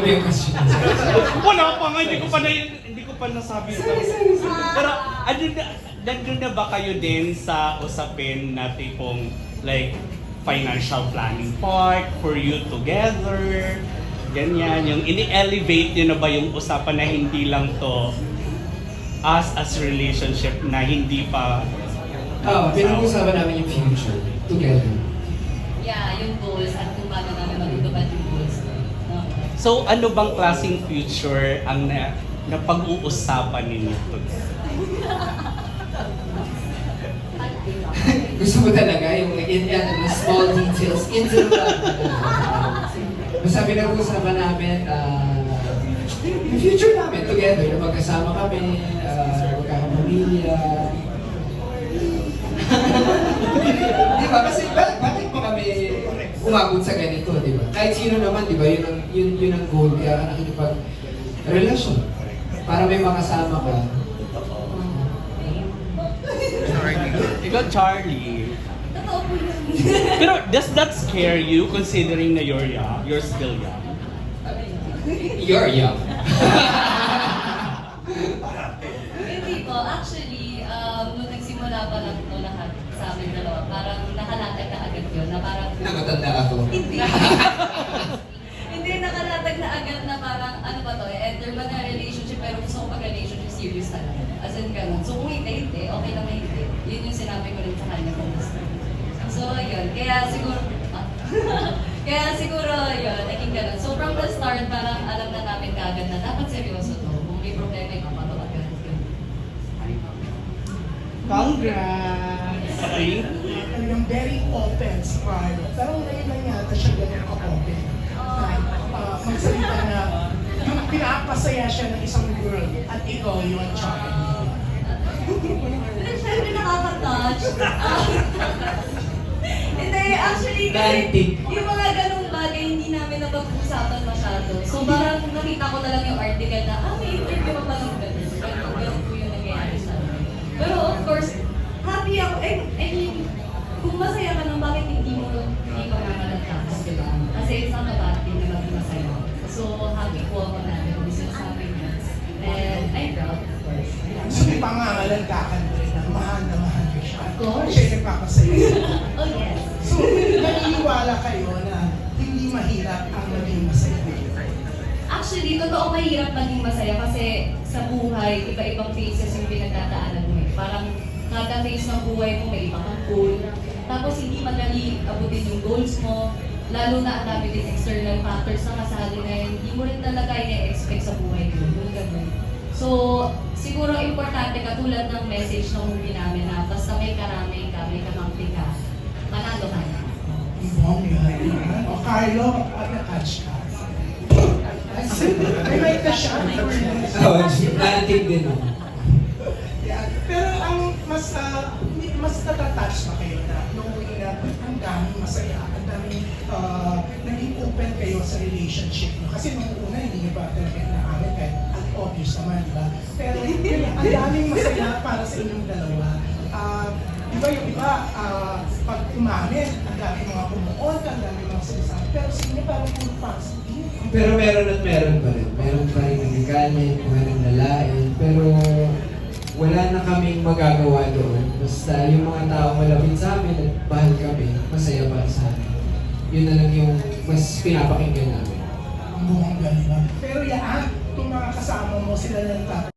ba yung question? Wala pa nga, hindi ko pa na hindi ko pa nasabi. sorry, sorry, sorry. Pero ano na, nandun na ba kayo din sa usapin na tipong like financial planning part for you together? Ganyan, yung ini-elevate nyo na ba yung usapan na hindi lang to us as relationship na hindi pa Oo, pinag-uusapan namin yung future together. Yeah, yung goals at So ano bang klaseng future ang na, na pag-uusapan ninyo together? Gusto mo talaga yung in, the small details into the... Basta pinag-uusapan namin, ah, yung future namin together, na magkasama kami, uh, magkakapamilya. di ba? Kasi ba- bakit pa kami umabot sa ganito, di ba? Kahit sino naman, di ba? Yun ang, yun, yun ang goal, kaya ka nakikipag relasyon. Para may makasama ka. Ikaw, Charlie. Totoo po yun. Pero does that scare you considering na you're young? You're still young. You're young. Hindi po. Actually, um, nung nagsimula pa lang ito lahat sa amin dalawa, parang nakalatag na agad yun, na parang... Nakatanda ako. Hindi. Hindi nakalatag na agad na parang, ano ba to, eh, enter ba na relationship, pero gusto ko pag-relationship serious talaga. As in, ganun. So, kung hindi, hindi. Okay lang may hindi. Yun yung sinabi ko rin sa kanya kung gusto. So, yun. Kaya siguro, ah. kaya siguro, yun, naging ganun. So, from the start, parang alam na namin kagad na dapat seryoso to. Kung may problema, ipapalo agad. Congrats! Okay. Talagang very open si Carlo. Pero ngayon lang yata siya ganun ka-open. Na uh, magsalita na pinapasaya siya ng isang girl at ikaw yun, Charlie. Pero syempre nakaka-touch. Ah. Hindi, actually, yung mga ganung bagay hindi namin napag-usapan masyado. So parang nakita ko na lang yung article na, ah, may interview pa palang pangangalandakan mo rin na mahal na mahal mo siya. Of course. Siya nagpapasaya. Oh yes. So naniniwala kayo na hindi mahirap ang maging masaya. Actually, totoo mahirap maging masaya kasi sa buhay, iba-ibang phases yung pinagdadaanan mo eh. Parang kada phase ng buhay mo, may iba kang goal. Tapos hindi madali abutin yung goals mo. Lalo na ang dami din external factors na kasali na yun. Hindi mo rin talaga i-expect sa buhay mo. Yung ganun. Siguro importante katulad ng message ng movie namin na basta may karamay ka, may kamangti ka, manalo ka na. Bongga. O Carlo, na-catch ka. May mic ka siya. Oo, din ako. Yeah. Pero ang mas hindi- mas natatouch na kayo na knowing na ang daming masaya, ang daming ah, naging open kayo sa relationship nyo. Kasi nung una, hindi nyo pa talaga inaamin kahit obvious naman, di ba? Pero yun, ang daming masaya para sa inyong dalawa. Ah, di ba yung iba, ah, pag umamin, ang daming mga pumuon, ang daming mga sinasabi. Pero sa inyo parang puro positive. Pero meron at meron pa rin. Meron pa rin nagagalit, meron nalain. Pero wala na kaming magagawa doon. Basta yung mga tao malapit sa amin at mahal kami, masaya para sa amin. Yun na lang yung mas pinapakinggan namin. Ang bongga, di ba? Pero yan, itong mga kasama mo, sila lang tapos